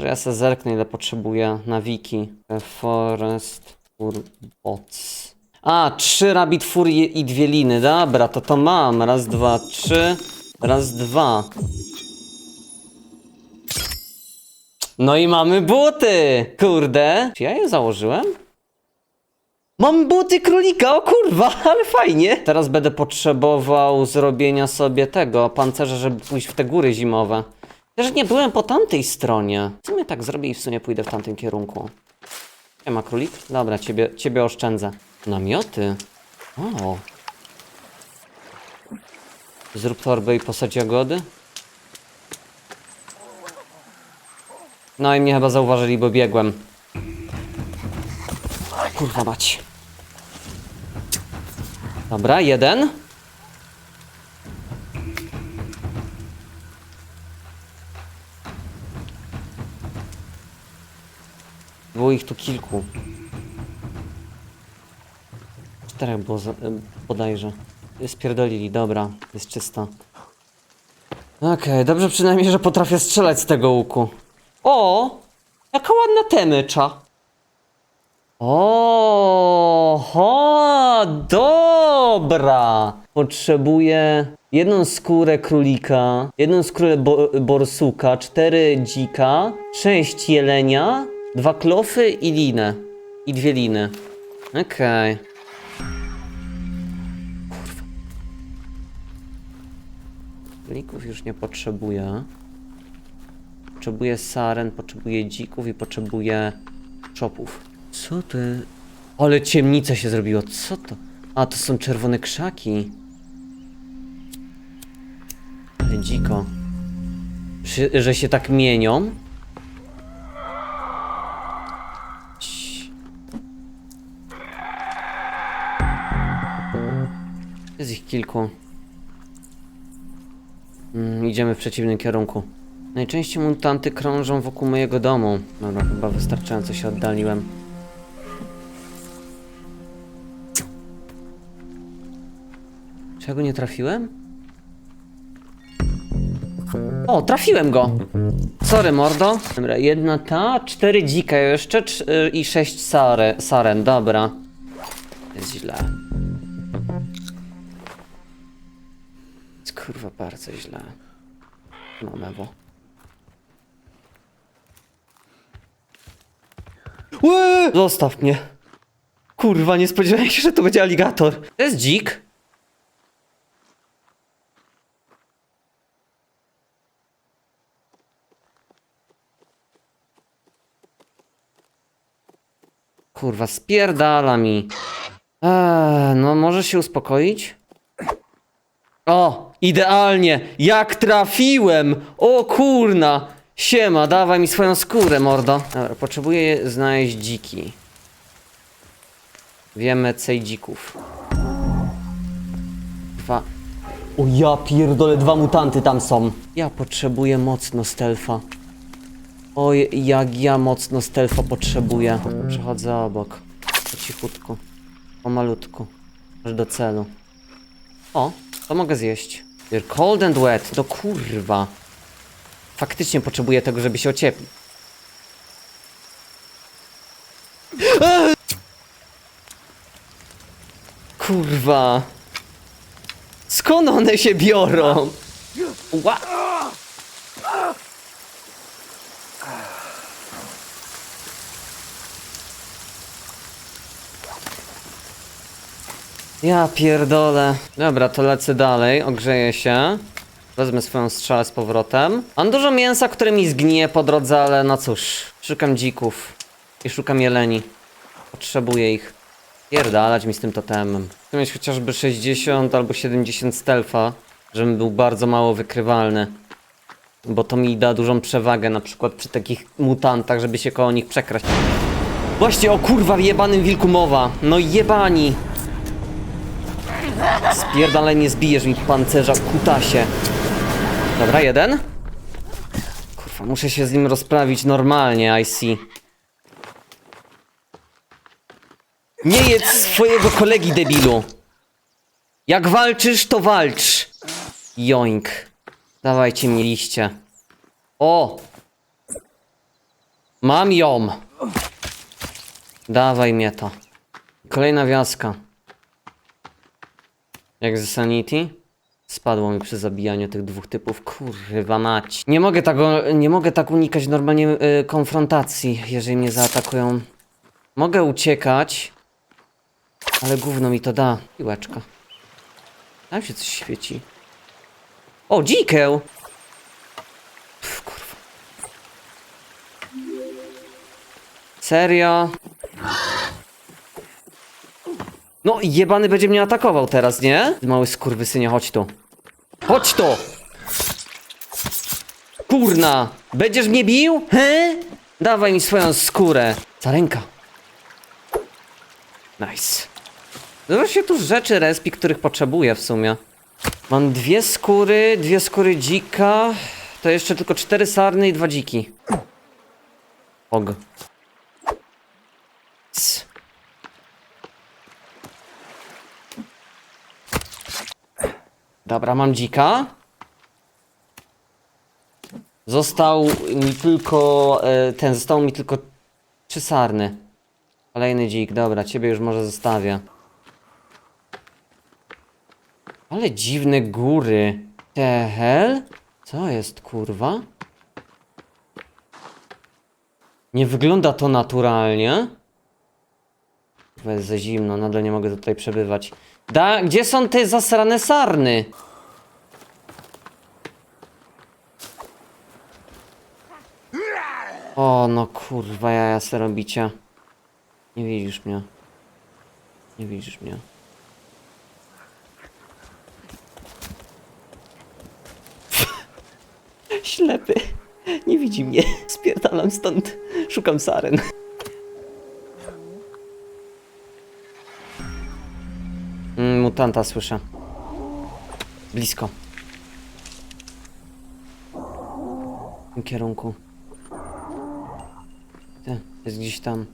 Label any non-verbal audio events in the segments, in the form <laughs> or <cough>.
Może ja se zerknę ile potrzebuję na wiki. Forest Fur Bots. A, trzy rabbit furie i dwie liny. Dobra, to to mam. Raz, dwa, trzy. Raz, dwa. No i mamy buty! Kurde. Czy ja je założyłem? Mam buty królika, o kurwa, <laughs> ale fajnie. Teraz będę potrzebował zrobienia sobie tego pancerza, żeby pójść w te góry zimowe. Też nie byłem po tamtej stronie. W sumie tak zrobię i w sumie pójdę w tamtym kierunku. Nie ma królik? Dobra, ciebie, ciebie oszczędzę. Namioty? O. Zrób torbę i posadź jagody? No i mnie chyba zauważyli, bo biegłem. Kurwa mać. Dobra, jeden. Było ich tu kilku. Czterech było za, bodajże. Spierdolili, dobra, jest czysto. Okej, dobrze przynajmniej, że potrafię strzelać z tego łuku. O! Jaka ładna temycza. O, ho, dobra. Potrzebuję jedną skórę królika, jedną skórę bo borsuka, cztery dzika, sześć jelenia, dwa klofy i linę. I dwie liny. Okej. Kurwa. Królików już nie potrzebuję. Potrzebuję saren, potrzebuję dzików i potrzebuję czopów. Co ty? Ale ciemnica się zrobiło, co to? A, to są czerwone krzaki. Ale dziko. Że, że się tak mienią? Kilku. Mm, idziemy w przeciwnym kierunku. Najczęściej mutanty krążą wokół mojego domu. Dobra, chyba wystarczająco się oddaliłem. Czego nie trafiłem? O, trafiłem go! Sorry, mordo. Dobra, jedna ta, cztery dzika jeszcze cz- y, i sześć sare, saren, dobra. Jest źle. Kurwa bardzo źle. No, mewo. Łe! Zostaw mnie. Kurwa, nie spodziewałem się, że to będzie aligator. To jest dzik. Kurwa, spierdala mi. Eee, no możesz się uspokoić? O, idealnie! Jak trafiłem! O kurna! Siema, dawaj mi swoją skórę, mordo. Dobra, potrzebuję znaleźć dziki. Wiemy cej dzików. Dwa. O ja pierdolę, dwa mutanty tam są. Ja potrzebuję mocno stealtha. Oj, jak ja mocno stealtha potrzebuję. Przechodzę obok. Po cichutku. Pomalutku. Aż do celu. O, to mogę zjeść. You're cold and wet. Do kurwa. Faktycznie potrzebuję tego, żeby się ocieplić. Kurwa. Skąd one się biorą? Ła Ja pierdolę. Dobra, to lecę dalej, ogrzeję się. Wezmę swoją strzelę z powrotem. Mam dużo mięsa, które mi zgnije po drodze, ale no cóż. Szukam dzików. I szukam jeleni. Potrzebuję ich. Pierdalać mi z tym totemem. Chcę mieć chociażby 60 albo 70 stealtha, żebym był bardzo mało wykrywalny. Bo to mi da dużą przewagę, na przykład przy takich mutantach, żeby się koło nich przekraść. Właśnie o kurwa jebanym wilku mowa. No jebani. Spierdalaj, nie zbijesz mi pancerza, kutasie. Dobra, jeden. Kurwa, muszę się z nim rozprawić normalnie, I see. Nie jedz swojego kolegi, debilu. Jak walczysz, to walcz. Joink. Dawajcie mi liście. O! Mam ją! Dawaj mnie to. Kolejna wiaska. Jak ze Sanity? Spadło mi przy zabijaniu tych dwóch typów. Kurwa mać. Nie mogę, tego, nie mogę tak unikać normalnie y, konfrontacji, jeżeli mnie zaatakują. Mogę uciekać, ale gówno mi to da. Piłeczka. Tam się coś świeci. O, dzikeł! Pff, kurwa. Serio? No, jebany będzie mnie atakował teraz, nie? Mały skurwysynie, chodź tu. Chodź tu! Kurna! Będziesz mnie bił? He? Dawaj mi swoją skórę. Za ręka. Nice. Dużo się tu rzeczy respi, których potrzebuję w sumie. Mam dwie skóry, dwie skóry dzika. To jeszcze tylko cztery sarny i dwa dziki. Og. Dobra, mam dzika. Został mi tylko e, ten, został mi tylko trzy sarny. Kolejny dzik, dobra, ciebie już może zostawię. Ale dziwne góry. The hell? Co jest, kurwa? Nie wygląda to naturalnie. Kurwa, jest za zimno, nadal nie mogę tutaj przebywać. Da, gdzie są te zasrane sarny? O, no kurwa, jaja se robicie. Nie widzisz mnie. Nie widzisz mnie. <laughs> Ślepy. Nie widzi mnie. Spierdalam stąd. Szukam saren. Mutanta słyszę. Blisko. W tym kierunku. Ty, jest gdzieś tam.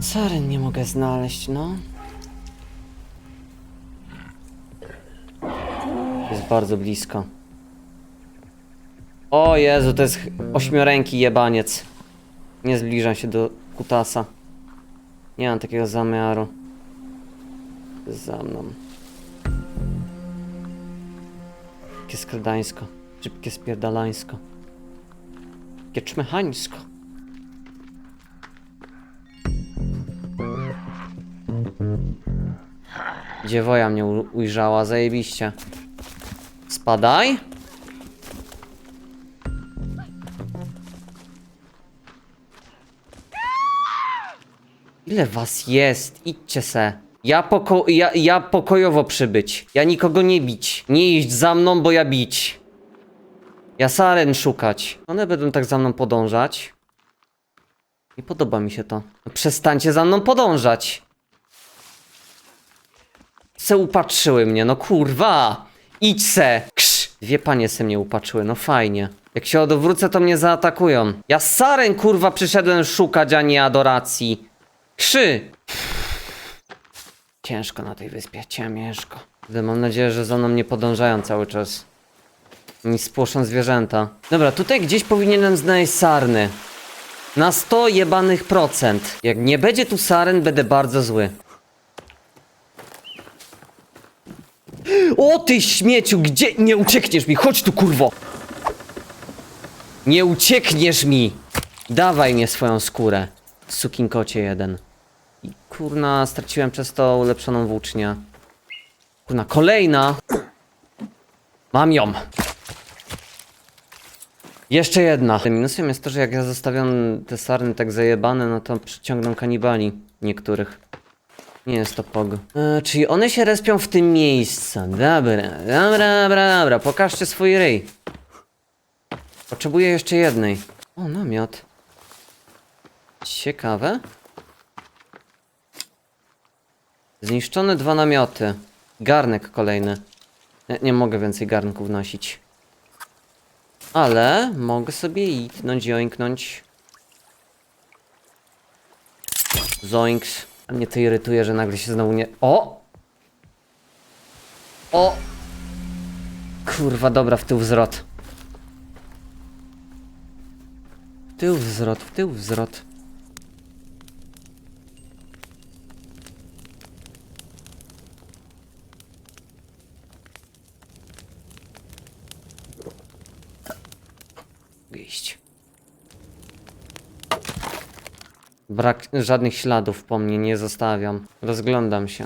Saren nie mogę znaleźć, no. Jest bardzo blisko. O Jezu, to jest ośmioręki jebaniec. Nie zbliżam się do kutasa. Nie mam takiego zamiaru. Jest za mną. Szybkie skradańsko. Szybkie spierdalańsko. Szybkie czmechańsko. Dziewoja mnie ujrzała, zajebiście. Spadaj. Ile was jest? Idźcie se. Ja, poko ja, ja pokojowo przybyć. Ja nikogo nie bić. Nie iść za mną, bo ja bić. Ja saren szukać. One będą tak za mną podążać. Nie podoba mi się to. No przestańcie za mną podążać. Se upatrzyły mnie, no kurwa! Idź se! Krz! Dwie panie se mnie upatrzyły, no fajnie. Jak się odwrócę, to mnie zaatakują. Ja saren kurwa przyszedłem szukać, a nie adoracji. Krzy! Ciężko na tej wyspie, ciężko. Mam nadzieję, że za mną nie podążają cały czas. Mi spłoszą zwierzęta. Dobra, tutaj gdzieś powinienem znaleźć sarny. Na 100 jebanych procent. Jak nie będzie tu saren, będę bardzo zły. O ty śmieciu, gdzie? Nie uciekniesz mi, chodź tu kurwo! Nie uciekniesz mi! Dawaj mnie swoją skórę. Sukinkocie jeden. Kurna, straciłem przez to ulepszoną włócznię. Kurna, kolejna! Mam ją! Jeszcze jedna. Minusem jest to, że jak ja zostawiam te sarny tak zajebane, no to przyciągną kanibali niektórych. Nie jest to pog. E, czyli one się respią w tym miejscu. Dobra, dobra, dobra, dobra. Pokażcie swój ryj. Potrzebuję jeszcze jednej. O, namiot. Ciekawe. Zniszczone dwa namioty. Garnek kolejny. Nie, nie mogę więcej garnków nosić. Ale mogę sobie itnąć, joinknąć. Zoinks. A mnie to irytuje, że nagle się znowu nie... O! O! Kurwa, dobra, w tył wzrot. W tył wzrot, w tył wzrot. Iść. Brak żadnych śladów po mnie nie zostawiam. Rozglądam się.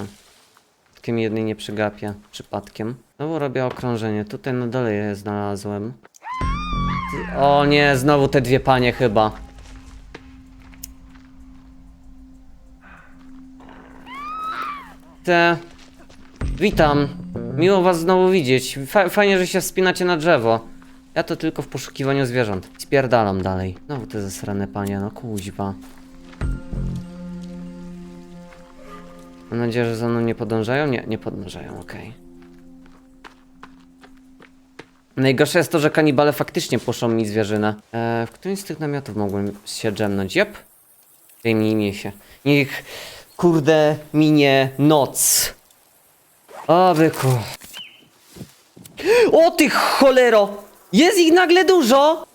Tym jednej nie przegapię przypadkiem. Znowu robię okrążenie. Tutaj na dole je znalazłem. O nie, znowu te dwie panie chyba. Te. Witam. Miło was znowu widzieć. Fa fajnie, że się wspinacie na drzewo. Ja to tylko w poszukiwaniu zwierząt. Spierdalam dalej. Znowu te zasrane panie, no kuźwa. Mam nadzieję, że za mną nie podążają? Nie, nie podążają, okej. Najgorsze jest to, że kanibale faktycznie puszczą mi zwierzynę. Eee, w którymś z tych namiotów mogłem się drzemnąć? Jep. Wyjmijmy się. Niech, kurde, minie noc. O, byku. O ty cholero! Jest ich nagle dużo!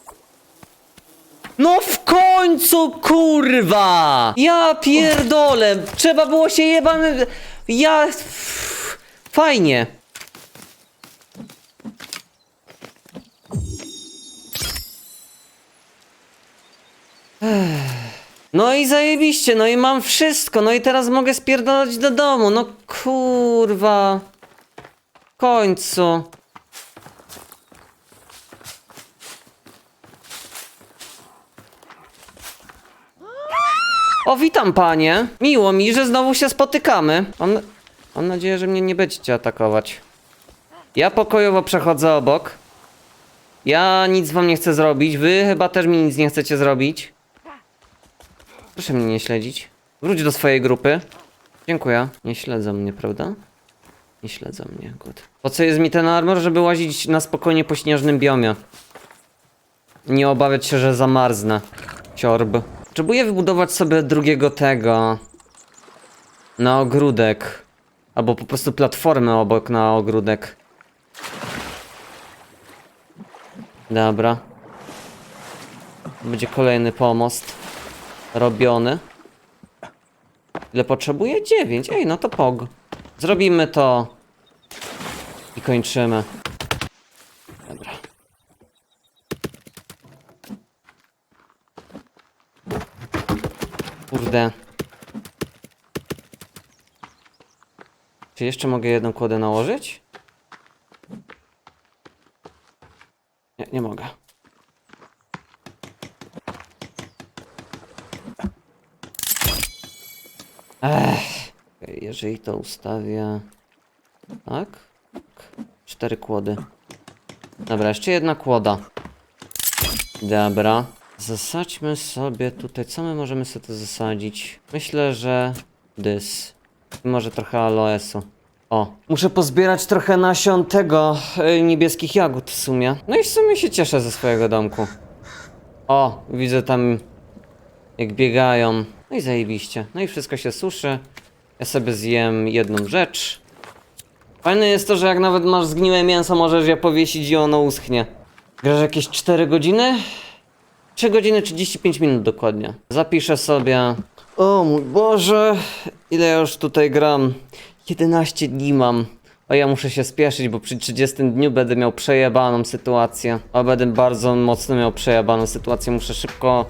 No w końcu, kurwa! Ja pierdolę! Trzeba było się jebany... Ja... Fajnie. No i zajebiście, no i mam wszystko, no i teraz mogę spierdolać do domu, no kurwa. W końcu. O, witam panie. Miło mi, że znowu się spotykamy. Mam, mam nadzieję, że mnie nie będziecie atakować. Ja pokojowo przechodzę obok. Ja nic wam nie chcę zrobić. Wy chyba też mi nic nie chcecie zrobić. Proszę mnie nie śledzić. Wróć do swojej grupy. Dziękuję. Nie śledzą mnie, prawda? Nie śledzą mnie, good. Po co jest mi ten armor? Żeby łazić na spokojnie po śnieżnym biomie. Nie obawiać się, że zamarznę. Ciorb. Potrzebuję wybudować sobie drugiego tego. Na ogródek. Albo po prostu platformę obok na ogródek. Dobra. Będzie kolejny pomost. Robiony. Ile potrzebuję? 9. Ej, no to pog. Zrobimy to. I kończymy. Kurde. Czy jeszcze mogę jedną kłodę nałożyć? Nie, nie mogę. Ech. Jeżeli to ustawię... Tak. Cztery kłody. Dobra, jeszcze jedna kłoda. Dobra. Zasadźmy sobie tutaj. Co my możemy sobie tu zasadzić? Myślę, że dys. Może trochę aloesu. O, muszę pozbierać trochę nasion tego y, niebieskich jagód w sumie. No i w sumie się cieszę ze swojego domku. O, widzę tam jak biegają. No i zajebiście. No i wszystko się suszy. Ja sobie zjem jedną rzecz. Fajne jest to, że jak nawet masz zgniłe mięso, możesz je powiesić i ono uschnie. Grasz jakieś 4 godziny? 3 godziny 35 minut dokładnie. Zapiszę sobie. O mój Boże, ile ja już tutaj gram? 11 dni mam. A ja muszę się spieszyć, bo przy 30 dniu będę miał przejebaną sytuację. A będę bardzo mocno miał przejebaną sytuację. Muszę szybko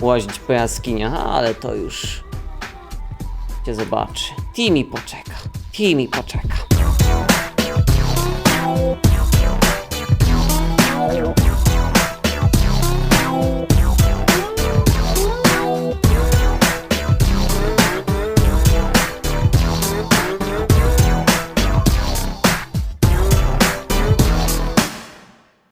łazić po jaskiniach, ale to już się zobaczy. Timi poczeka. Timi poczeka.